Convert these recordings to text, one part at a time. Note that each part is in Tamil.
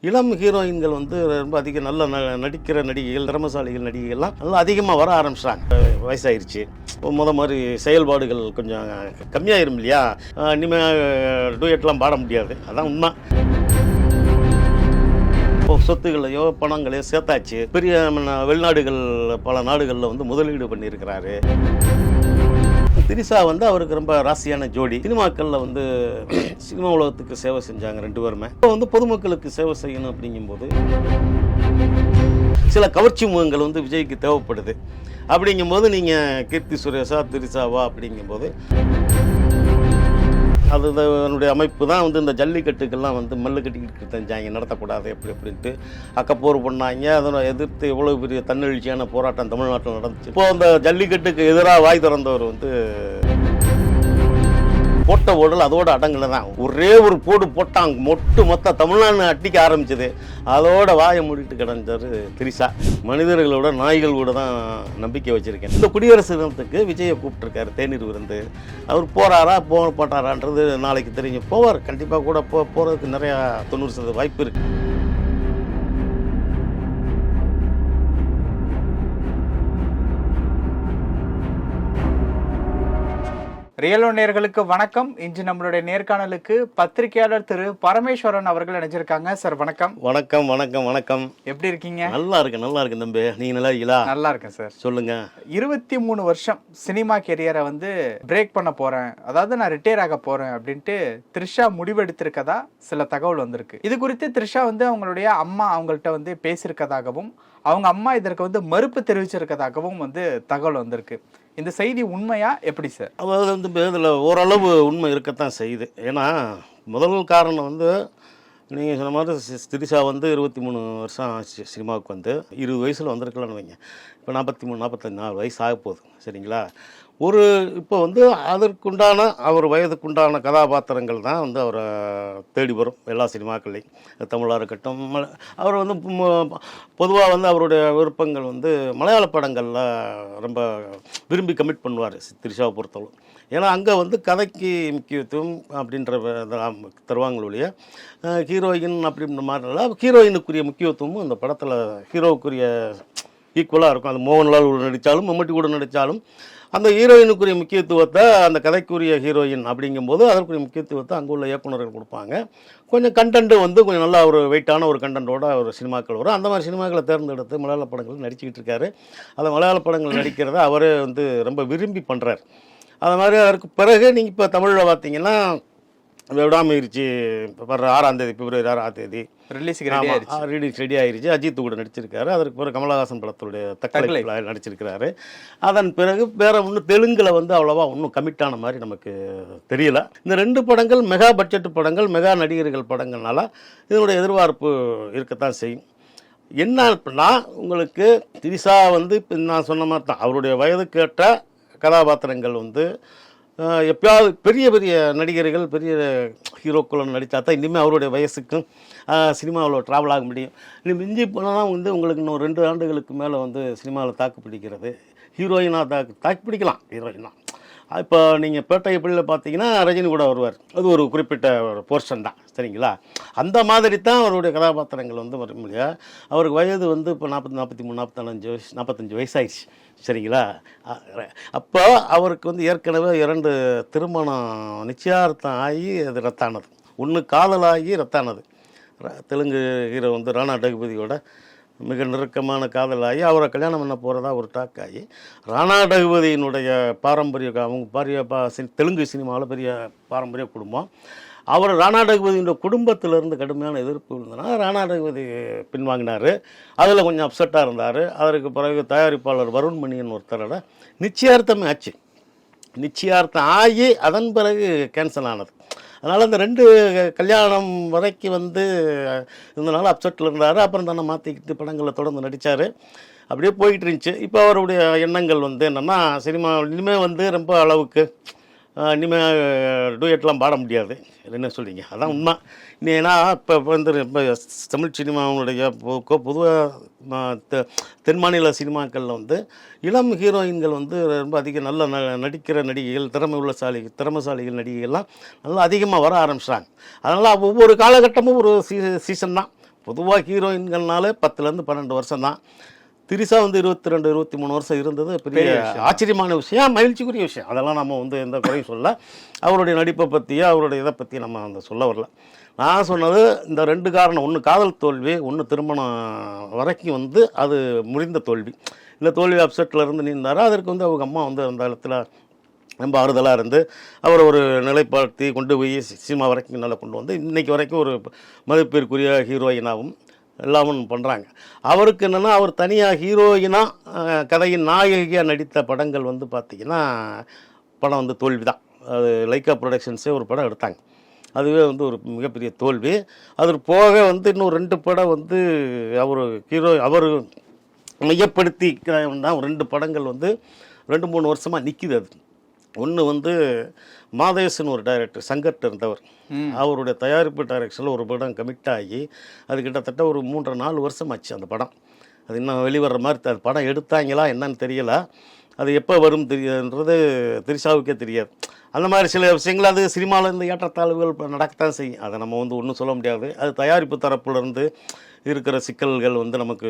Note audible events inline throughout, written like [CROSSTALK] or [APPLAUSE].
இளம் ஹீரோயின்கள் வந்து ரொம்ப அதிக நல்ல ந- நடிக்கிற நடிகைகள் திறமசாலிகள் நடிகைகள்லாம் நல்லா அதிகமாக வர ஆரம்பிச்சிட்டாங்க. வயசாயிருச்சு. முத மாதிரி செயல்பாடுகள் கொஞ்சம் கம்மியாயிரும் இல்லையா? இனிமேல் டூயட்லாம் பாட முடியாது. அதான் உண்மை. இப்போ சொத்துகளையோ பணங்களையோ சேர்த்தாச்சு. பெரிய வெளிநாடுகள் பல நாடுகளில் வந்து முதலீடு பண்ணியிருக்கிறாரு. திரிசா வந்து அவருக்கு ரொம்ப ராசியான ஜோடி. சினிமாக்களில் வந்து [CLEARS THROAT] சினிமா உலகத்துக்கு சேவை செஞ்சாங்க ரெண்டு பேருமே. இப்போ வந்து பொதுமக்களுக்கு சேவை செய்யணும் அப்படிங்கும்போது சில கவர்ச்சி முகங்கள் வந்து விஜய்க்கு தேவைப்படுது. அப்படிங்கும்போது நீங்கள் கீர்த்தி சுரேஷா திரிசாவா அப்படிங்கும்போது அது அதனுடைய அமைப்பு தான் வந்து இந்த ஜல்லிக்கட்டுக்கெல்லாம் வந்து மல்லு கட்டிக்கிட்டு தெரிஞ்சாங்க நடத்தக்கூடாது எப்படி அப்படின்ட்டு அக்கப்போர் பண்ணாங்க. அதனை எதிர்த்து எவ்வளோ பெரிய தன்னெழுச்சியான போராட்டம் தமிழ்நாட்டில் நடந்துச்சு. இப்போ அந்த ஜல்லிக்கட்டுக்கு எதிராக வாய் திறந்தவர் வந்து போட்ட ஓடல் அதோட அடங்கல தான். ஒரே ஒரு போடு போட்டாங்க மொட்டு மொத்த தமிழ்நாடு அட்டிக்க ஆரம்பிச்சது. அதோட வாயை மூடிட்டு கிடந்தார் திரிசா மனிதர்களோட நாய்கள் கூட தான் நம்பிக்கை வச்சுருக்கேன். இந்த குடியரசு தினத்துக்கு விஜயை கூப்பிட்டுருக்காரு தேநீர் விருந்து. அவர் போகிறாரா போக போட்டாரான்றது நாளைக்கு தெரியும். போவார். கண்டிப்பாக கூட போ போகிறதுக்கு நிறையா தொண்ணூறு சதவீத வாய்ப்பு இருக்குது ரியலோ நேர்களுக்கு வணக்கம். இன்று நம்மளுடைய நேர்காணலுக்கு பத்திரிகையாளர் திரு பரமேஸ்வரன் அவர்கள் இணைஞ்சிருக்காங்க. சார் வணக்கம். வணக்கம் வணக்கம் வணக்கம். எப்படி இருக்கீங்க? நல்லா இருக்கு நல்லா இருக்கு தம்பி. நீங்க நல்லா இருக்கீங்களா? நல்லா இருக்கேன் சார். சொல்லுங்க. இருபத்தி மூணு வருஷம் சினிமா கெரியரை வந்து பிரேக் பண்ண போறேன். அதாவது நான் ரிட்டையர் ஆக போறேன் அப்படின்ட்டு த்ரிஷா முடிவெடுத்திருக்கதா சில தகவல் வந்திருக்கு. இது குறித்து த்ரிஷா வந்து அவங்களுடைய அம்மா அவங்கள்ட்ட வந்து பேசியிருக்கதாகவும் அவங்க அம்மா இதற்கு வந்து மறுப்பு தெரிவிச்சிருக்கதாகவும் வந்து தகவல் வந்திருக்கு. இந்த செய்தி உண்மையா எப்படி சார்? அதாவது வந்து இதில் ஓரளவு உண்மை இருக்கத்தான் செய்யுது. ஏன்னா முதல் காரணம் வந்து நீங்கள் சொன்ன மாதிரி சி- திரிஷா வந்து இருபத்தி மூணு வருஷம் ஆச்சு சினிமாவுக்கு வந்து. இருபது வயசில் வந்திருக்கலாம்னு வைங்க. இப்போ நாற்பத்தி மூணு நாற்பத்தஞ்சு நாலு வயசு ஆக போகுது சரிங்களா? ஒரு இப்போ வந்து அதற்குண்டான அவர் வயதுக்குண்டான கதாபாத்திரங்கள் தான் வந்து அவரை தேடி வரும் எல்லா சினிமாக்கள்லையும். தமிழாக இருக்கட்டும் அவர் வந்து பொதுவாக வந்து அவருடைய விருப்பங்கள் வந்து மலையாள படங்களில் ரொம்ப விரும்பி கமிட் பண்ணுவார் திரிஷாவை பொறுத்தளவு ஏன்னா அங்கே வந்து கதைக்கு முக்கியத்துவம் அப்படின்ற தருவாங்களுடைய ஹீரோயின் அப்படின்ற மாதிரிலாம் ஹீரோயினுக்குரிய முக்கியத்துவமும் அந்த படத்தில் ஹீரோவுக்குரிய ஈக்குவலாக இருக்கும். அது மோகன்லால் கூட நடித்தாலும் மம்மட்டி கூட நடித்தாலும் அந்த ஹீரோயினுக்குரிய முக்கியத்துவத்தை அந்த கதைக்குரிய ஹீரோயின் அப்படிங்கும்போது அதற்குரிய முக்கியத்துவத்தை அங்கே உள்ள இயக்குநர்கள் கொடுப்பாங்க. கொஞ்சம் கண்டென்ட்டு வந்து கொஞ்சம் நல்லா ஒரு வெயிட்டான ஒரு கண்டென்ட்டோட ஒரு சினிமாக்கள் வரும். அந்த மாதிரி சினிமாக்களை தேர்ந்தெடுத்து மலையாள படங்கள் நடிச்சுக்கிட்டு இருக்காரு. அந்த மலையாள படங்கள் நடிக்கிறத அவரே வந்து ரொம்ப விரும்பி பண்ணுறார் அது மாதிரி அதற்கு பிறகு நீங்கள் இப்போ தமிழில் பார்த்தீங்கன்னா விடாமுயற்சி இப்போ வர்ற ஆறாம் தேதி பிப்ரவரி ஆறாம் தேதி ரிலீஸுக்கு ரெடி ஆயிடுச்சு ரீடிங் ரெடி ஆயிருச்சு. அஜித் கூட நடிச்சிருக்காரு. அதற்கு பிறகு கமலஹாசன் படத்துடைய தக்கலை. நடிச்சிருக்கிறாரு. அதன் பிறகு வேற ஒன்றும் தெலுங்குல வந்து அவ்வளோவா ஒன்றும் கமிட்டான மாதிரி நமக்கு தெரியல. இந்த ரெண்டு படங்கள் மெகா பட்ஜெட் படங்கள் மெகா நடிகர்கள் படங்கள்னால இதனுடைய எதிர்பார்ப்பு இருக்கத்தான் செய்யும். என்ன அப்படின்னா உங்களுக்கு திரிசா வந்து இப்போ நான் சொன்ன மாதிரி தான். அவருடைய வயதுக்கேற்ற கதாபாத்திரங்கள் வந்து எப்பயாவது பெரிய பெரிய நடிகர்கள் பெரிய ஹீரோக்களும் நடித்தா தான் இனிமேல் அவருடைய வயசுக்கும் சினிமாவில் ட்ராவல் ஆக முடியும். இனி மிஞ்சி போனால் வந்து உங்களுக்கு இன்னும் ரெண்டு ஆண்டுகளுக்கு மேலே வந்து சினிமாவில் தாக்கு பிடிக்கிறது. ஹீரோயினாக தாக்கு தாக்கு பிடிக்கலாம் ஹீரோயினாக இப்போ நீங்கள் பேட்டை பள்ளியில் பார்த்தீங்கன்னா ரஜினி கூட வருவார். அது ஒரு குறிப்பிட்ட ஒரு போர்ஷன் தான். சரிங்களா? அந்த மாதிரி தான் அவருடைய கதாபாத்திரங்கள் வந்து வரும் இல்லையா? அவருக்கு வயது வந்து இப்போ நாற்பத்தி நாற்பத்தி மூணு நாற்பத்தஞ்சு வயசு நாற்பத்தஞ்சு வயசாயிடுச்சு. சரிங்களா? அப்போ அவருக்கு வந்து ஏற்கனவே இரண்டு திருமணம் நிச்சயார்த்தம் ஆகி அது ரத்தானது. ஒன்று காதலாகி ரத்தானது. ர- தெலுங்கு ஹீரோ வந்து ராணா டகுபதியோட மிக நெருக்கமான காதலாகி அவரை கல்யாணம் பண்ண போகிறதா ஒரு டாக் ஆகி ராணா டகுபதியினுடைய பாரம்பரிய அவங்க பாரிய பா தெலுங்கு சினிமாவில் பெரிய பாரம்பரிய குடும்பம். அவர் ராணா டகுபதியினுடைய குடும்பத்திலிருந்து கடுமையான எதிர்ப்பு இருந்ததுனா ராணா டகுபதி பின்வாங்கினார். அதில் கொஞ்சம் அப்செட்டாக இருந்தார். அதற்கு பிறகு தயாரிப்பாளர் வருண்மணியின் ஒருத்தரோட நிச்சயார்த்தமே ஆச்சு. நிச்சயார்த்தம் ஆகி அதன் பிறகு கேன்சல் ஆனது. அதனால் அந்த ரெண்டு கல்யாணம் வரைக்கும் வந்து இருந்தனால அப்செட்டில் இருந்தார். அப்புறம் தானே மாற்றிக்கிட்டு படங்களில் தொடர்ந்து நடித்தார் அப்படியே போயிட்டு இருந்துச்சு. இப்போ அவருடைய எண்ணங்கள் வந்து என்னென்னா சினிமா இனிமேல் வந்து ரொம்ப அளவுக்கு இனிமேல் டூயட்லாம் பாட முடியாது. என்ன சொல்கிறீங்க அதான் உண்மை. நீ ஏன்னா இப்போ வந்து இப்போ தமிழ் சினிமாவுடைய பொதுவாக தென் மாநில சினிமாக்களில் வந்து இளம் ஹீரோயின்கள் வந்து ரொம்ப அதிக நல்ல ந நடிக்கிற நடிகைகள் திறமை உள்ள சாலி திறமசாலிகள் நடிகைகள்லாம் நல்லா அதிகமாக வர ஆரம்பிச்சிட்டாங்க. அதனால் ஒவ்வொரு காலகட்டமும் ஒரு சீ சீசன் தான். பொதுவாக ஹீரோயின்கள்னாலே பத்துலேருந்து பன்னெண்டு வருஷம் தான் திரிசா வந்து இருபத்தி ரெண்டு இருபத்தி மூணு வருஷம் இருந்தது. பெரிய. ஆச்சரியமான விஷயம். மகிழ்ச்சிக்குரிய விஷயம். அதெல்லாம் நம்ம வந்து எந்த குறையும் சொல்ல அவருடைய நடிப்பை பற்றியோ அவருடைய இதை பற்றி நம்ம அந்த சொல்ல வரல. நான் சொன்னது இந்த ரெண்டு காரணம். ஒன்று காதல் தோல்வி ஒன்று திருமணம் வரைக்கும் வந்து அது முடிந்த தோல்வி. இந்த தோல்வி அப்செட்டில் இருந்து நின்றாரோ அதற்கு வந்து அவங்க அம்மா வந்து அந்த இடத்துல ரொம்ப ஆறுதலாக இருந்து அவர் ஒரு நிலைப்படுத்தி கொண்டு போய் சினிமா வரைக்கும் நல்லா கொண்டு வந்து இன்னைக்கு வரைக்கும் ஒரு மதிப்பிற்குரிய ஹீரோயினாகவும் எல்லாமும் பண்ணுறாங்க அவருக்கு என்னென்னா அவர் தனியாக ஹீரோயினாக கதையின் நாயகியாக நடித்த படங்கள் வந்து பார்த்திங்கன்னா படம் வந்து தோல்வி தான். அது லைக்கா ப்ரொடக்ஷன்ஸே ஒரு படம் எடுத்தாங்க. அதுவே வந்து ஒரு மிகப்பெரிய தோல்வி. அது போக வந்து இன்னும் ரெண்டு படம் வந்து அவர் ஹீரோ அவர் மையப்படுத்தி தான் ரெண்டு படங்கள் வந்து ரெண்டு மூணு வருஷமாக நிற்கிது அது. ஒன்று வந்து மாதேசன் ஒரு டைரக்டர் சங்கர்ட்ட இருந்தவர். அவருடைய தயாரிப்பு டைரக்ஷனில் ஒரு படம் கமிட் ஆகி அது கிட்டத்தட்ட ஒரு மூன்றரை நாலு வருஷம் ஆச்சு அந்த படம். அது இன்னும் வெளிவர்ற மாதிரி தெ- படம் எடுத்தாங்களா என்னன்னு தெரியல. அது எப்போ வரும் தெரியுன்றது திரிஷாவுக்கே தெரியாது. அந்த மாதிரி சில விஷயங்கள் அது சினிமாவில் இந்த ஏற்றத்தாழ்வுகள் நடக்கத்தான் செய்யும். அதை நம்ம வந்து ஒன்றும் சொல்ல முடியாது. அது தயாரிப்பு தரப்புலேருந்து இருக்கிற சிக்கல்கள் வந்து நமக்கு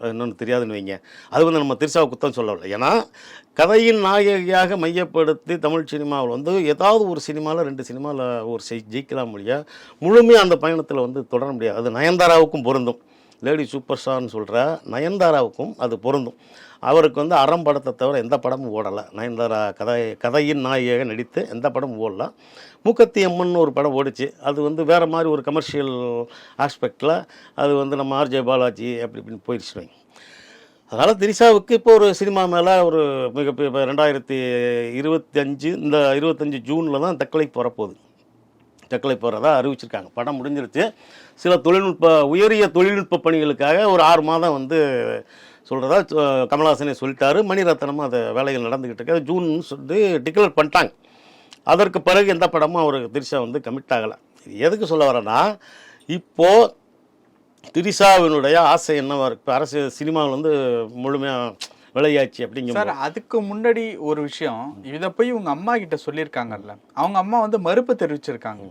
என்னென்னு தெரியாதுன்னு வைங்க. அது வந்து நம்ம திருசாவை குத்தம் சொல்லவில்லை. ஏன்னா கதையின் நாயகியாக மையப்படுத்தி தமிழ் சினிமாவில் வந்து ஏதாவது ஒரு சினிமாவில் ரெண்டு சினிமாவில் ஒரு ஜெயிக்கலாம் முடியா முழுமையாக அந்த பயணத்தில் வந்து தொடர முடியாது. அது நயன்தாராவுக்கும் பொருந்தும். லேடி சூப்பர் ஸ்டார்னு சொல்கிற நயன்தாராவுக்கும் அது பொருந்தும். அவருக்கு வந்து அறம் படத்தை தவிர எந்த படமும் ஓடலை. நயன்தாரா கதை கதையின் நாயகியாக நடித்து எந்த படமும் ஓடல. மூக்கத்தி அம்மன் ஒரு படம் ஓடிச்சு. அது வந்து வேறு மாதிரி ஒரு கமர்ஷியல் ஆஸ்பெக்டில் அது வந்து நம்ம ஆர்ஜே பாலாஜி அப்படி இப்படின்னு போயிடுச்சு அதனால் திரிஷாவுக்கு இப்போ ஒரு சினிமா மேலே ஒரு மிகப்பெரிய இப்போ ரெண்டாயிரத்தி இருபத்தஞ்சு இந்த இருபத்தஞ்சி ஜூனில் தான் தக்கலை போகிறப்போகுது தக்கலை போகிறதா அறிவிச்சிருக்காங்க. படம் முடிஞ்சிருச்சு. சில தொழில்நுட்ப உயரிய தொழில்நுட்ப பணிகளுக்காக ஒரு ஆறு மாதம் வந்து சொல்கிறதா கமலஹாசனே சொல்லிட்டாரு. மணிரத்னமும் அதை வேலைகள் நடந்துக்கிட்டு இருக்கு. ஜூன் சொல்லி டிக்ளேர் பண்ணிட்டாங்க. அதற்கு பிறகு எந்த படமும் அவருக்கு திரிஷா வந்து கமிட் ஆகலை. இது எதுக்கு சொல்ல வரேன்னா இப்போது திரிஷாவினுடைய ஆசை என்னவா இருக்குது இப்போ அரசு சினிமாவில் வந்து முழுமையாக விளையாச்சு அப்படிங்கிற சார் அதுக்கு முன்னாடி ஒரு விஷயம். இதை போய் உங்க அம்மா கிட்ட சொல்லியிருக்காங்கல்ல. அவங்க அம்மா வந்து மறுப்பு தெரிவிச்சிருக்காங்க.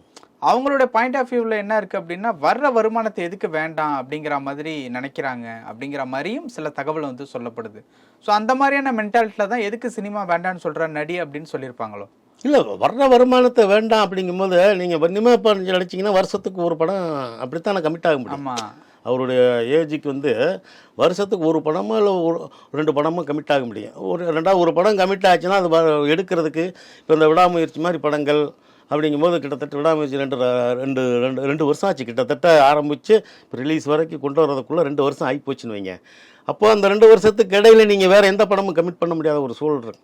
அவங்களோட பாயிண்ட் ஆஃப் வியூவில் என்ன இருக்கு அப்படின்னா வர்ற வருமானத்தை எதுக்கு வேண்டாம் அப்படிங்கிற மாதிரி நினைக்கிறாங்க அப்படிங்கிற மாதிரியும் சில தகவல் வந்து சொல்லப்படுது. ஸோ அந்த மாதிரியான மென்டாலிட்டியில் தான் எதுக்கு சினிமா வேண்டாம்னு சொல்ற நடி அப்படின்னு சொல்லியிருப்பாங்களோ? இல்லை வர்ற வருமானத்தை வேண்டாம் அப்படிங்கும்போது நீங்கள் வன்னிமா இப்போ வருஷத்துக்கு ஒரு படம் அப்படித்தான் நான் கமிட் ஆக முடியும். அவருடைய ஏஜுக்கு வந்து வருஷத்துக்கு ஒரு படமோ இல்லை ஒரு ரெண்டு படமோ கமிட் ஆக முடியும். ஒரு ரெண்டாவது ஒரு படம் கமிட் ஆச்சுன்னா அது வ- எடுக்கிறதுக்கு இப்போ இந்த விடாமுயற்சி மாதிரி படங்கள் அப்படிங்கும்போது கிட்டத்தட்ட விடாமுயற்சி ரெண்டு ரெண்டு ரெண்டு ரெண்டு வருஷம் ஆச்சு. கிட்டத்தட்ட ஆரம்பித்து ரிலீஸ் வரைக்கும் கொண்டு வரதுக்குள்ளே ரெண்டு வருஷம் ஆகி போச்சுன்னு வைங்க. அப்போ அந்த ரெண்டு வருஷத்துக்கு இடையில நீங்கள் வேறு எந்த படமும் கமிட் பண்ண முடியாத ஒரு சூழல் இருக்கு.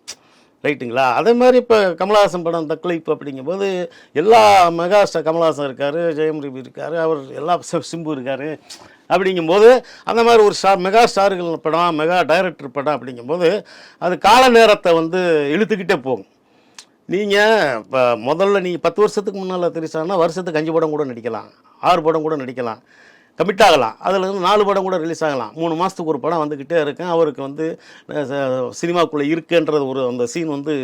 ரைட்டுங்களா? அதே மாதிரி இப்போ கமலஹாசன் படம் தக்லைப் அப்படிங்கும்போது எல்லா மெகா ஸ்டார் கமலஹாசன் இருக்கார் ஜெயம் ரவி இருக்கார் அவர் எல்லா சிம்பு இருக்கார். அப்படிங்கும்போது அந்த மாதிரி ஒரு ஸ்டார் மெகா ஸ்டார்கள் படம் மெகா டைரக்டர் படம் அப்படிங்கும்போது அது கால நேரத்தை வந்து இழுத்துக்கிட்டே போகும். நீங்கள் இப்போ முதல்ல நீங்கள் பத்து வருஷத்துக்கு முன்னால் தெரிசானா வருஷத்துக்கு அஞ்சு படம் கூட நடிக்கலாம் ஆறு படம் கூட நடிக்கலாம். கமிட் ஆகலாம் அதில் இருந்து நாலு படம் கூட ரிலீஸ் ஆகலாம். மூணு மாதத்துக்கு ஒரு படம் வந்துக்கிட்டே இருக்கும் அவருக்கு வந்து சினிமாக்குள்ளே இருக்குன்றது ஒரு அந்த சீன் வந்து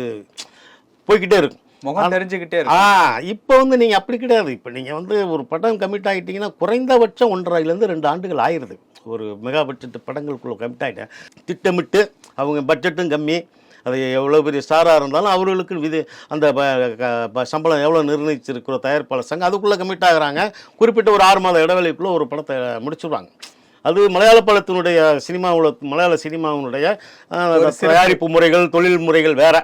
போய்க்கிட்டே இருக்கும் முகம் தெரிஞ்சுக்கிட்டே இருக்கு. ஆ இப்போ வந்து நீங்கள் அப்படி கிடையாது. இப்போ நீங்கள் வந்து ஒரு படம் கமிட் ஆகிட்டீங்கன்னா குறைந்தபட்சம் ஒன்றரைலேருந்து ரெண்டு ஆண்டுகள் ஆயிடுது ஒரு மெகா பட்ஜெட் படங்களுக்குள்ள கமிட் ஆகிட்டேன். திட்டமிட்டு அவங்க பட்ஜெட்டும் கம்மி. அது எவ்வளோ பெரிய ஸ்டாராக இருந்தாலும் அவர்களுக்கு விதி அந்த சம்பளம் எவ்வளோ நிர்ணயிச்சிருக்கிற தயாரிப்பாளர் சங்கம் அதுக்குள்ளே கமிட் ஆகுறாங்க. குறிப்பிட்ட ஒரு ஆறு மாத இடைவெளிக்குள்ளே ஒரு படத்தை முடிச்சிடுவாங்க அது மலையாள படத்தினுடைய சினிமாவில் மலையாள சினிமாவினுடைய தயாரிப்பு முறைகள் தொழில் முறைகள் வேற.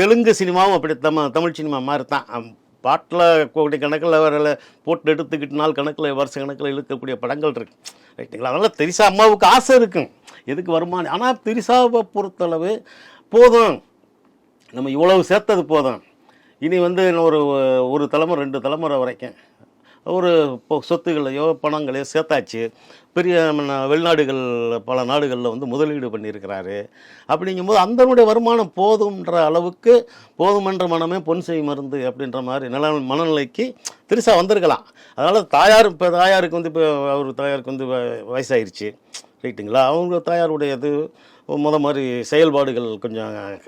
தெலுங்கு சினிமாவும் அப்படி தம தமிழ் சினிமா மாதிரி தான் பாட்டில் கோடி கணக்கில் வரல போட்டு எடுத்துக்கிட்டு நாள் கணக்கில் வருஷ கணக்கில் இழுக்கக்கூடிய படங்கள் இருக்கு. ரைட்டுங்களா? அதனால் திரிசா அம்மாவுக்கு ஆசை இருக்கும். எதுக்கு வருமானம்? ஆனால் திரிசாவை பொறுத்தளவு போதும். நம்ம இவ்வளவு சேர்த்தது போதும். இனி வந்து ஒரு ஒரு தலைமுறை ரெண்டு தலைமுறை வரைக்கும். ஒரு சொத்துக்களையோ சொத்துகளையோ பணங்களையோ சேர்த்தாச்சு. பெரிய வெளிநாடுகள் பல நாடுகளில் வந்து முதலீடு பண்ணியிருக்கிறாரு. அப்படிங்கும்போது அந்தனுடைய வருமானம் போதும்ன்ற அளவுக்கு போதுமென்ற மனமே பொன் செய் மருந்து அப்படின்ற மாதிரி நில மனநிலைக்கு திருசா வந்திருக்கலாம். அதனால் தாயார் இப்போ தாயாருக்கு வந்து இப்போ அவர் தாயாருக்கு வந்து வ- வயசாயிருச்சு. ரைட்டுங்களா? அவங்க தாயாருடைய இது முத மாதிரி செயல்பாடுகள் கொஞ்சம்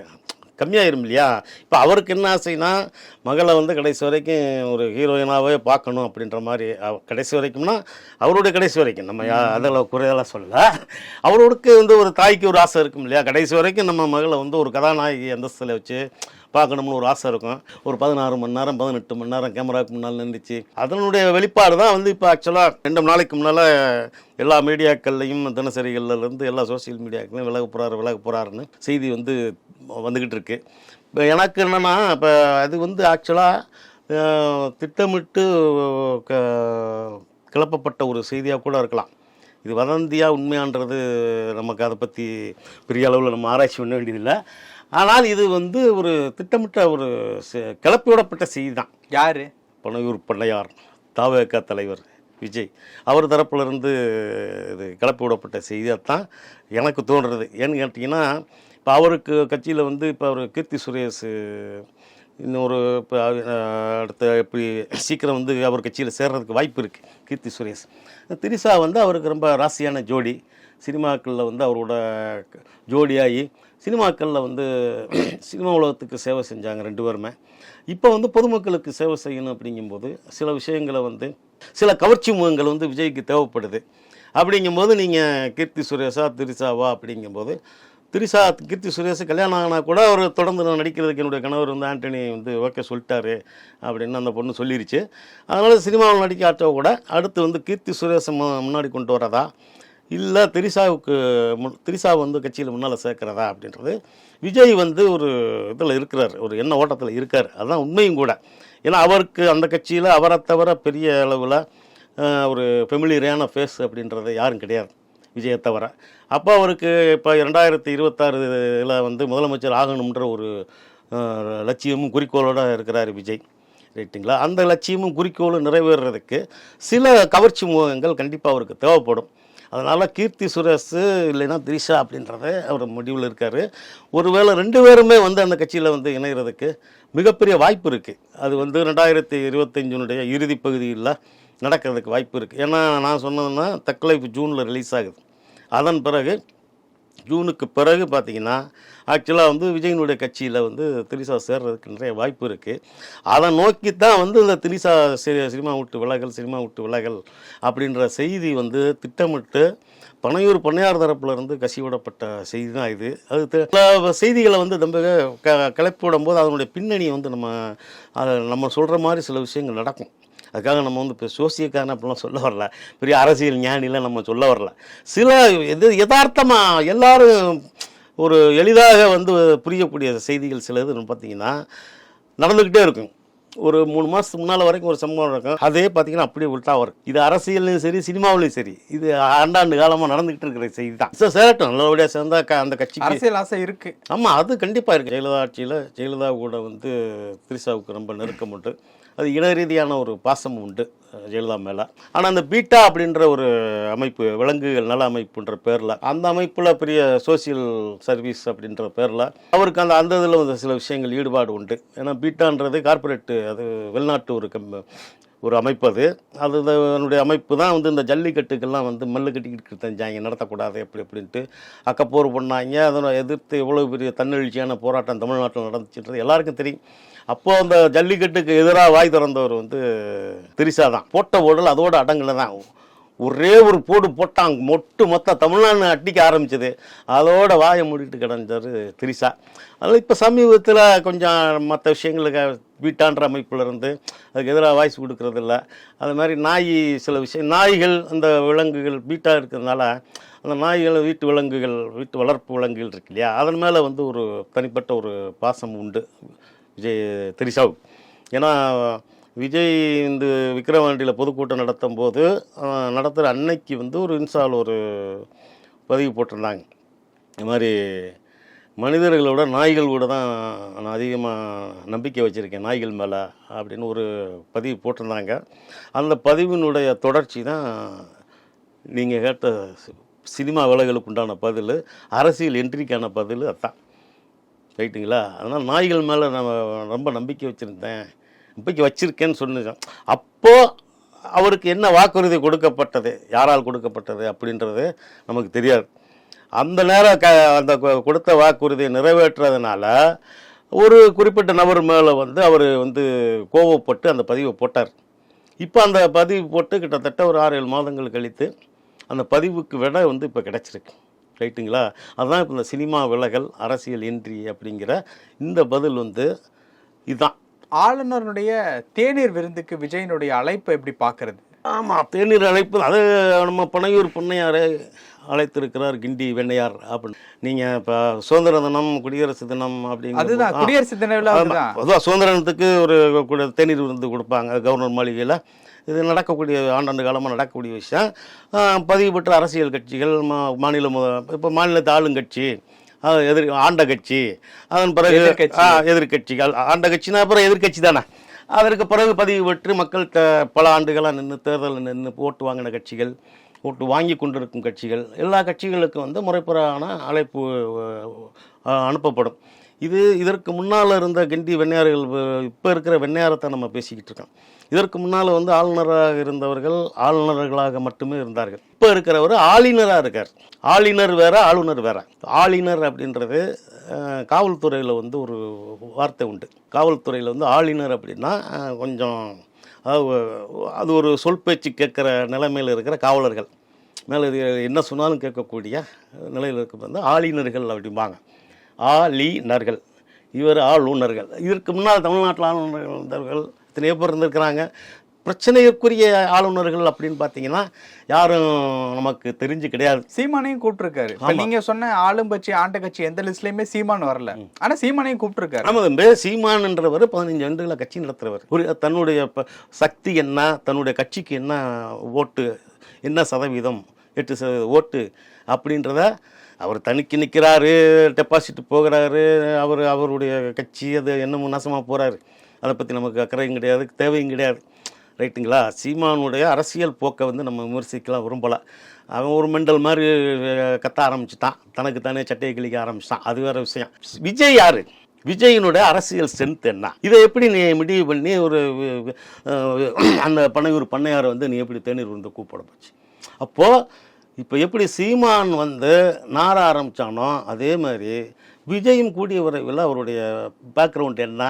கம்மியாயிரும் இல்லையா? இப்போ அவருக்கு என்ன ஆசைனா மகளை வந்து கடைசி வரைக்கும் ஒரு ஹீரோயினாகவே பார்க்கணும் அப்படின்ற மாதிரி கடைசி வரைக்கும்னா அவருடைய கடைசி வரைக்கும். நம்ம யா- அதில் குறையெல்லாம் சொல்லல. அவருக்கு வந்து ஒரு தாய்க்கு ஒரு ஆசை இருக்கும் இல்லையா? கடைசி வரைக்கும் நம்ம மகளை வந்து ஒரு கதாநாயகி அந்தஸ்தில் வச்சு பார்க்கணும்னு ஒரு ஆசை இருக்கும். ஒரு பதினாறு மணி நேரம் பதினெட்டு மணி நேரம் கேமராவுக்கு முன்னால் நின்றுச்சு. அதனுடைய வெளிப்பாடு தான் வந்து இப்போ ஆக்சுவலாக ரெண்டு நாளைக்கு முன்னால் எல்லா மீடியாக்கள்லையும் தினசரிகள்லேருந்து எல்லா சோஷியல் மீடியாக்களையும் விலக போகிறாரு விலக போகிறாருன்னு செய்தி வந்து வந்துக்கிட்டு இருக்கு. இப்போ எனக்கு என்னென்னா இப்போ அது வந்து ஆக்சுவலாக திட்டமிட்டு க கிளப்பப்பட்ட ஒரு செய்தியாக கூட இருக்கலாம். இது வதந்தியா உண்மையான்றது நமக்கு அதை பற்றி பெரிய அளவில் நம்ம ஆராய்ச்சி பண்ண வேண்டியதில்லை. ஆனால் இது வந்து ஒரு திட்டமிட்ட ஒரு செ- கிளப்பி விடப்பட்ட செய்தி தான் யாரு? பனையூர் பண்ணையார் தாவேக தலைவர் விஜய். அவர் தரப்புல இருந்து இது கிளப்பி விடப்பட்ட செய்தியாக தான் எனக்கு தோன்றுறது. ஏன்னு கேட்டிங்கன்னா இப்போ அவருக்கு கட்சியில் வந்து இப்போ அவர் கீர்த்தி சுரேஷ் இன்னொரு இப்போ அடுத்த இப்படி சீக்கிரம் வந்து அவர் கட்சியில் சேர்றதுக்கு வாய்ப்பு இருக்குது கீர்த்தி சுரேஷ். திரிசா வந்து அவருக்கு ரொம்ப ராசியான ஜோடி. சினிமாக்களில் வந்து அவரோட ஜோடியாகி சினிமாக்களில் வந்து [CLEARS THROAT] சினிமா உலகத்துக்கு சேவை செஞ்சாங்க ரெண்டு பேருமே. இப்போ வந்து பொதுமக்களுக்கு சேவை செய்யணும் அப்படிங்கும்போது சில விஷயங்களை வந்து சில கவர்ச்சி முகங்கள் வந்து விஜய்க்கு தேவைப்படுது. அப்படிங்கும்போது நீங்கள் கீர்த்தி சுரேஷா திரிசாவா அப்படிங்கும்போது திரிசா கீர்த்தி சுரேஷ் கல்யாணம் ஆனால் கூட அவர் தொடர்ந்து நான் நடிக்கிறதுக்கு என்னுடைய கணவர் வந்து ஆண்டனி வந்து ஓகே சொல்லிட்டாரு அப்படின்னு அந்த பொண்ணு சொல்லிருச்சு. அதனால் சினிமாவில் நடிக்காட்டோ கூட அடுத்து வந்து கீர்த்தி சுரேஷை முன்னாடி கொண்டு வரதா? இல்லை திரிசாவுக்கு மு திரிசா வந்து கட்சியில் முன்னால் சேர்க்குறதா அப்படின்றது விஜய் வந்து ஒரு இதில் இருக்கிறார் ஒரு எண்ண ஓட்டத்தில் இருக்கார். அதுதான் உண்மையும் கூட. ஏன்னா அவருக்கு அந்த கட்சியில் அவரை தவிர பெரிய அளவில் ஒரு ஃபெமிலியரான ஃபேஸ் அப்படின்றது யாரும் கிடையாது. விஜயை தவிர அப்போ அவருக்கு இப்போ ரெண்டாயிரத்தி இருபத்தாறுல வந்து முதலமைச்சர் ஆகணுன்ற ஒரு லட்சியமும் குறிக்கோளோட இருக்கிறார் விஜய். ரைட்டுங்களா? அந்த லட்சியமும் குறிக்கோளும் நிறைவேறுறதுக்கு சில கவர்ச்சி முகங்கள் கண்டிப்பாக அவருக்கு தேவைப்படும். அதனால் கீர்த்தி சுரேஷ் இல்லைன்னா திரிஷா அப்படின்றத அவர் முடிவில் இருக்கார். ஒருவேளை ரெண்டு பேருமே வந்து அந்த கட்சியில் வந்து இணைகிறதுக்கு மிகப்பெரிய வாய்ப்பு இருக்குது அது வந்து ரெண்டாயிரத்தி இருபத்தஞ்சினுடைய இறுதி பகுதியில் நடக்கிறதுக்கு வாய்ப்பு இருக்குது ஏன்னா நான் சொன்னதுன்னா தக்கலைப்பு ஜூனில் ரிலீஸ் ஆகுது. அதன் பிறகு ஜூனுக்கு பிறகு பார்த்தீங்கன்னா ஆக்சுவலாக வந்து விஜயனுடைய கட்சியில் வந்து திரிசா சேர்றதுக்கு நிறைய வாய்ப்பு இருக்குது அதை நோக்கி தான் வந்து இந்த திரிசா சினிமா விட்டு விலகல் சினிமா விட்டு விலகல் அப்படின்ற செய்தி வந்து திட்டமிட்டு பனையூர் பண்ணையார் தரப்புலருந்து கசிவிடப்பட்ட செய்தி தான் இது. அது செய்திகளை வந்து நம்ம க கிளப்பி விடும்போது அதனுடைய பின்னணி வந்து நம்ம அதை நம்ம சொல்கிற மாதிரி சில விஷயங்கள் நடக்கும். அதுக்காக நம்ம வந்து இப்போ சோசியக்காரன் அப்படிலாம் சொல்ல வரல. பெரிய அரசியல் ஞானிலாம் நம்ம சொல்ல வரல. சில இது யதார்த்தமாக எல்லாரும் ஒரு எளிதாக வந்து புரியக்கூடிய செய்திகள் சில இது பார்த்தீங்கன்னா நடந்துக்கிட்டே இருக்கும். ஒரு மூணு மாதத்துக்கு முன்னால் வரைக்கும் ஒரு சம்பவம் நடக்கும். அதே பார்த்தீங்கன்னா அப்படியே உல்ட்டா வரும். இது அரசியல்லையும் சரி சினிமாவிலையும் சரி. இது ஆண்டாண்டு காலமாக நடந்துக்கிட்டு இருக்கிற செய்தி தான் சார் சேரட்டும். நல்லபடியாக சேர்ந்தா அந்த கட்சிக்கு அரசியல் ஆசை இருக்கு. ஆமாம் அது கண்டிப்பாக இருக்குது ஜெயலலிதா ஆட்சியில் ஜெயலலிதா கூட வந்து திரிசாவுக்கு ரொம்ப நெருக்கம் உண்டு. அது இன ரீதியான ஒரு பாசம் உண்டு ஜெயலலிதா மேலே. ஆனால் அந்த பீட்டா அப்படின்ற ஒரு அமைப்பு விலங்குகள் நல அமைப்புன்ற பேரில் அந்த அமைப்பில் பெரிய சோசியல் சர்வீஸ் அப்படின்ற பேரில் அவருக்கு அந்த அந்த இதில் வந்து சில விஷயங்கள் ஈடுபாடு உண்டு. ஏன்னா பீட்டான்றது கார்ப்பரேட்டு அது வெளிநாட்டு ஒரு கம் ஒரு அமைப்பு அது. அது அதனுடைய அமைப்பு தான் வந்து இந்த ஜல்லிக்கட்டுக்கெல்லாம் வந்து மல்லு கட்டிக்கிட்டு தெரிஞ்சாங்க நடத்தக்கூடாது அப்படி அப்படின்ட்டு. அக்கப்போர் பண்ணாங்க அதனை எதிர்த்து எவ்வளோ பெரிய தன்னெழுச்சியான போராட்டம் தமிழ்நாட்டில் நடந்துச்சுன்றது எல்லாருக்கும் தெரியும். அப்போது அந்த ஜல்லிக்கட்டுக்கு எதிராக வாய் திறந்தவர் வந்து திரிசா தான். போட்ட ஓடல் அதோட அடங்கலை தான். ஒரே ஒரு போடு போட்டாங்க. மொட்டு மொத்த தமிழ்நாடு அட்டிக்க ஆரம்பிச்சது. அதோட வாயை மூடிட்டு கிடந்தார் திரிசா அதனால் இப்போ சமீபத்தில் கொஞ்சம் மற்ற விஷயங்களுக்கு வீட்டான்ற அமைப்பிலிருந்து அதுக்கு எதிராக வாய்ஸ் கொடுக்கறது அது மாதிரி நாய் சில விஷயம் நாய்கள் அந்த விலங்குகள் பீட்டா இருக்கிறதுனால அந்த நாய்கள் வீட்டு விலங்குகள் வீட்டு வளர்ப்பு விலங்குகள் இருக்கு இல்லையா? அதன் மேலே வந்து ஒரு தனிப்பட்ட ஒரு பாசம் உண்டு. விஜய் திரிசாவுக்கு ஏன்னா விஜய் இந்த விக்ரவாண்டியில் பொதுக்கூட்டம் நடத்தும் போது நடத்துகிற அன்னைக்கு வந்து ஒரு இன்சால் ஒரு பதிவு போட்டிருந்தாங்க. இந்த மாதிரி மனிதர்களோட நாய்கள் கூட தான் நான் அதிகமாக நம்பிக்கை வச்சுருக்கேன் நாய்கள் மேலே அப்படின்னு ஒரு பதிவு போட்டிருந்தாங்க. அந்த பதிவினுடைய தொடர்ச்சி தான் நீங்கள் கேட்ட சி- சினிமா விலைகளுக்கு உண்டான பதில் அரசியல் என்ட்ரிக்கான பதில் அதான் ரைட்டுங்களா? அதனால் நாய்கள் மேலே நான் ரொம்ப நம்பிக்கை வச்சுருந்தேன் நம்பிக்கை வச்சுருக்கேன்னு சொன்னேன். அப்போது அவருக்கு என்ன வாக்குறுதி கொடுக்கப்பட்டது யாரால் கொடுக்கப்பட்டது அப்படின்றது நமக்கு தெரியாது. அந்த நேரம் க அந்த கொ- கொடுத்த வாக்குறுதியை நிறைவேற்றுறதுனால ஒரு குறிப்பிட்ட நபர் மேலே வந்து அவர் வந்து கோவப்பட்டு அந்த பதிவை போட்டார். இப்போ அந்த பதிவு போட்டு கிட்டத்தட்ட ஒரு ஆறு ஏழு மாதங்கள் கழித்து அந்த பதிவுக்கு விட வந்து இப்போ கிடச்சிருக்கு. ரைட்டுங்களா? அதுதான் இப்போ இந்த சினிமா விலகல் அரசியல் இன்றி அப்படிங்கிற இந்த பதில் வந்து இதுதான் ஆளுநருடைய தேநீர் விருந்துக்கு விஜயனுடைய அழைப்பை எப்படி பார்க்கறது? ஆமாம் தேநீர் அழைப்பு அது நம்ம பனையூர் பொன்னையாரை அழைத்திருக்கிறார் கிண்டி வெண்ணையார் அப்படின்னு. நீங்கள் இப்போ சுதந்திர தினம் குடியரசு தினம் அப்படிங்கிற அதுதான் குடியரசு தின விழா அதுதான். சுதந்திர தினத்துக்கு ஒரு தேநீர் விருந்து கொடுப்பாங்க கவர்னர் மாளிகையில். இது நடக்கக்கூடிய ஆண்டாண்டு காலமாக நடக்கக்கூடிய விஷயம். பதிவு பெற்ற அரசியல் கட்சிகள் மா மாநில முத இப்போ மாநிலத்து ஆளுங்கட்சி அது எதிர் ஆண்ட கட்சி அதன் பிறகு எதிர்க்கட்சிகள் ஆண்ட கட்சினா அப்புறம் எதிர்க்கட்சி தானே? அதற்கு பிறகு பதிவு பெற்று மக்கள் த பல ஆண்டுகளாக நின்று தேர்தலில் நின்று ஓட்டு வாங்கின கட்சிகள் ஓட்டு வாங்கி கொண்டிருக்கும் கட்சிகள் எல்லா கட்சிகளுக்கும் வந்து முறைப்புறான அழைப்பு அனுப்பப்படும். இது இதற்கு முன்னால் இருந்த கிண்டி வெண்ணையார்கள் இப்போ இருக்கிற வெண்ணையாரத்தை நம்ம பேசிக்கிட்டு இருக்கோம். இதற்கு முன்னால் வந்து ஆளுநராக இருந்தவர்கள் ஆளுநர்களாக மட்டுமே இருந்தார்கள். இப்போ இருக்கிறவர் ஆளுநராக இருக்கார். ஆளுநர் வேற ஆளுநர் வேற. ஆளுநர் அப்படின்றது காவல்துறையில் வந்து ஒரு வார்த்தை உண்டு. காவல்துறையில் வந்து ஆளுநர் அப்படின்னா கொஞ்சம் அது ஒரு சொல் பேச்சு கேட்குற நிலைமையில் இருக்கிற காவலர்கள். மேலே இது என்ன சொன்னாலும் கேட்கக்கூடிய நிலையில் இருக்க வந்து ஆளுநர்கள் அப்படிம்பாங்க. ஆளுநர்கள். இவர் ஆளுநர்கள். இதற்கு முன்னால் தமிழ்நாட்டில் ஆளுநர்கள் இருந்தவர்கள் எத்தனையோ பேர் இருந்திருக்கிறாங்க. பிரச்சனைக்குரிய ஆளுநர்கள் அப்படின்னு பார்த்தீங்கன்னா யாரும் நமக்கு தெரிஞ்சு கிடையாது. சீமானையும் கூப்பிட்டுருக்காரு. இப்ப நீங்க சொன்ன ஆளுங்கட்சி ஆண்ட கட்சி எந்த லிஸ்ட்லயுமே சீமான் வரல. ஆனா சீமானையும் கூப்பிட்டுருக்காரு. நம்ம வந்து சீமான்ன்றவர் பதினஞ்சு ஆண்டுகளை கட்சி நடத்துறவர். ஒரு தன்னுடைய சக்தி என்ன தன்னுடைய கட்சிக்கு என்ன ஓட்டு என்ன சதவீதம் எட்டு சதவீத ஓட்டு அப்படின்றத அவர் தனிக்கு நிற்கிறாரு டெபாசிட் போகிறாரு அவர் அவருடைய கட்சி அது என்னமோ நாசமாக போகிறாரு அதை பற்றி நமக்கு அக்கறையும் கிடையாது தேவையும் கிடையாது. ரைட்டுங்களா? சீமானுடைய அரசியல் போக்கை வந்து நம்ம விமர்சிக்கலாம் விரும்பலை. அவன் ஒரு மெண்டல் மாதிரி கத்த ஆரம்பிச்சுட்டான். தனக்கு தானே சட்டையை கிழிக்க ஆரம்பிச்சிட்டான். அது வேற விஷயம். விஜய் யார்? விஜயினுடைய அரசியல் ஸ்ட்ரென்த் என்ன? இதை எப்படி நீ முடிவு பண்ணி ஒரு அந்த பனையூர் பண்ணையாரை வந்து நீ எப்படி தேநீர் வந்து கூப்பிட போச்சு? அப்போது இப்போ எப்படி சீமான் வந்து நார ஆரம்பித்தானோ அதே மாதிரி விஜயும் கூடிய விரைவில் அவருடைய பேக்ரவுண்ட் என்ன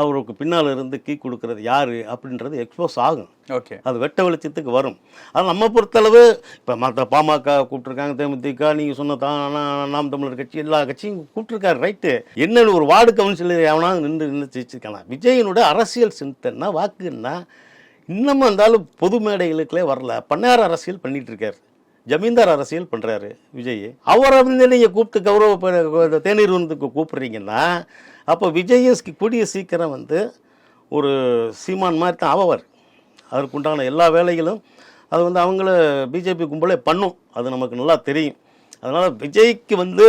அவருக்கு பின்னால் இருந்து கீ கொடுக்கறது யார் அப்படின்றது எக்ஸ்போஸ் ஆகும். ஓகே. அது வெட்ட வெளிச்சத்துக்கு வரும். அது நம்ம பொறுத்தளவு இப்போ மற்ற பாமக கூப்பிட்ருக்காங்க தேமுதிக நீங்கள் சொன்ன தான் நாம் தமிழர் கட்சி எல்லா கட்சியும் கூப்பிட்ருக்காரு ரைட்டு என்னன்னு ஒரு வார்டு கவுன்சிலர் எவனாவது நின்று நின்று ஜெயிச்சிருக்கலாம் விஜயனுடைய அரசியல் சிந்தனை வாக்கு என்ன? இன்னமும் இருந்தாலும் பொது மேடைகளுக்குள்ளே வரல. பண்ணையார் அரசியல் பண்ணிட்டு இருக்காரு. ஜமீன்தார் அரசியல் பண்ணுறாரு விஜய் அவரை வந்து நீங்கள் கூப்பிட்டு கௌரவ தேநீர் விருந்துக்கு கூப்பிட்றீங்கன்னா அப்போ விஜயும் கூடிய சீக்கிரம் வந்து ஒரு சீமான் மாதிரி தான் ஆவார். அதற்குண்டான எல்லா வேலைகளும் அது வந்து அவங்கள பிஜேபி கும்பலே பண்ணும். அது நமக்கு நல்லா தெரியும். அதனால் விஜய்க்கு வந்து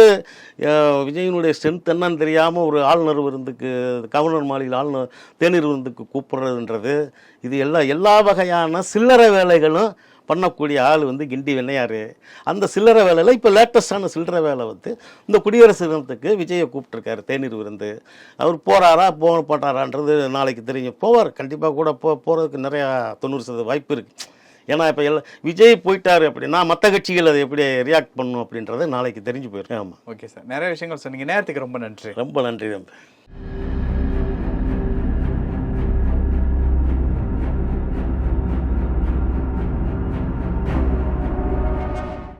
விஜயினுடைய ஸ்ட்ரென்த் என்னன்னு தெரியாமல் ஒரு ஆளுநர் விருந்துக்கு கவர்னர் மாளிகையில் ஆளுநர் தேநீர் விருந்துக்கு கூப்பிட்றதுன்றது இது எல்லா எல்லா வகையான சில்லறை வேலைகளும் பண்ணக்கூடிய ஆள் வந்து கிண்டி வெண்ணையார் அந்த சில்லறை வேலையில் இப்போ லேட்டஸ்டான சில்லறை வேலை வந்து இந்த குடியரசு தினத்துக்கு விஜயை கூப்பிட்ருக்காரு தேநீர் விருந்து. அவர் போகிறாரா போ போட்டாரான்றது நாளைக்கு தெரியும். போவார் கண்டிப்பாக கூட போ போகிறதுக்கு நிறையா தொண்ணூறு சதவீத வாய்ப்பு இருக்குது ஏன்னா இப்போ எல்லாம் விஜய் போயிட்டாரு அப்படின்னா மற்ற கட்சிகள் அதை எப்படி ரியாக்ட் பண்ணும் அப்படின்றது நாளைக்கு தெரிஞ்சு போயிருக்கு ஆமாம் ஓகே சார் நிறைய விஷயங்கள் சொன்னீங்க. நேரத்துக்கு ரொம்ப நன்றி. ரொம்ப நன்றி தம்பி.